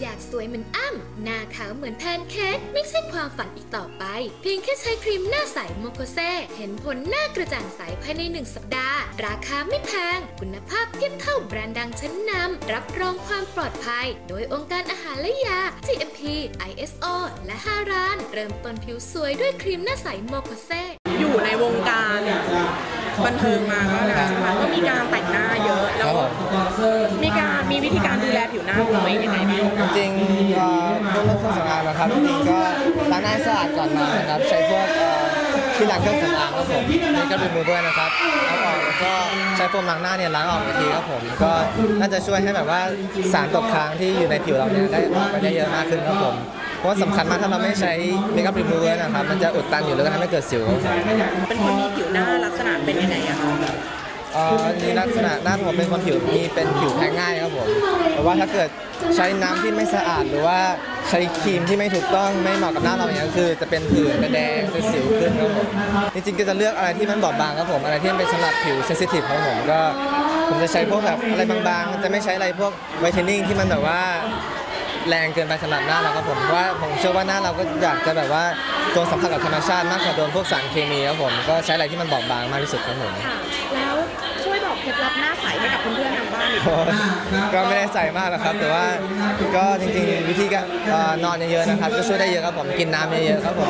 อยากสวยเหมือนอ้ำ หน้าขาวเหมือนแพนเค้กไม่ใช่ความฝันอีกต่อไป เพียงแค่ใช้ครีมหน้าใสโมโคเซเห็นผลหน้ากระจ่างใสภายในหนึ่งสัปดาห์ ราคาไม่แพง คุณภาพเทียบเท่าแบรนด์ดังชั้นนำ รับรองความปลอดภัย โดยองค์การอาหารและยา GMP ISO และ 5 ร้าน เริ่มต้นผิวสวยด้วยครีมหน้าใสโมโคเซอยู่ในวงการบันเทิงมาก็นานค่ะก็มีการแต่งหน้าเยอะแล้วก็มีการมี วิธีการดูแลผิวหน้าของตัวเองยังไงบ้างจริงๆเอ่อพวกเรื่องเครื่องสำอางนะครับจริงๆก็ล้างหน้าให้สะอาดก่อนนอนนะครับ ใช้พวกเอ่อที่ล้างเครื่องสำอางครับผมนี่ก็ดูมือด้วยนะครับเอาออกแล้วก็ใช้โฟมล้างหน้าเนี่ยล้างออกอีกทีครับผมก็น่าจะช่วยให้แบบว่าสารตกค้างที่อยู่ในผิวเราเนี่ยได้ออกไปได้เยอะมากขึ้นครับผมเพราะว่าสำคัญมากถ้าเราไม่ใช้เมคอัพรีมูเวอร์นะครับมันจะอุดตันอยู่แล้วก็ทำให้เกิดสิวครับผม เป็นคนมีผิวหน้าลักษณะเป็นยังไงอะคะเอ่อมีลักษณะหน้าผมเป็นคนผิวมีเป็นผิวแพ้ง่ายครับผมเพราะว่าถ้าเกิดใช้น้ำที่ไม่สะอาดหรือว่าใช้ครีมที่ไม่ถูกต้องไม่เหมาะกับหน้าเราอย่างนี้ยคือ จะเป็นผื่นเป็นแดงเป็นสิวขึ้นครับผมจริงๆก็จะเลือกอะไรที่มันบอบบางครับผมอะไรที่มันเป็นสำหรับผิวเซนซิทีฟของผมก็ผมจะใช้พวกแบบอะไรบางๆ จะไม่ใช้อะไรพวกไวท์เทนนิ่งที่มันแบบว่าแรงเกินไปสำหรับหน้าเราครับผมเพราะว่าผมเชื่อว่าหน้าเราก็อยากจะแบบว่าโดนสัมผัสกับธรรมชาติมากกว่าโดนพวกสารเคมีครับผมก็ใช้อะไรที่มันบอบบางมากที่สุดครับผม ค่ะ แล้ว เคล็ดลับหน้าใสให้กับเพื่อนๆทางบ้านหน่อยโอ้ยก็ไม่ได้ใส่มากหรอกครับ แต่ว่าก็จริงๆวิธีการเอ่อนอนเยอะๆนะครับ ก็ช่วยได้เยอะครับผมกินน้ำเยอะๆครับผม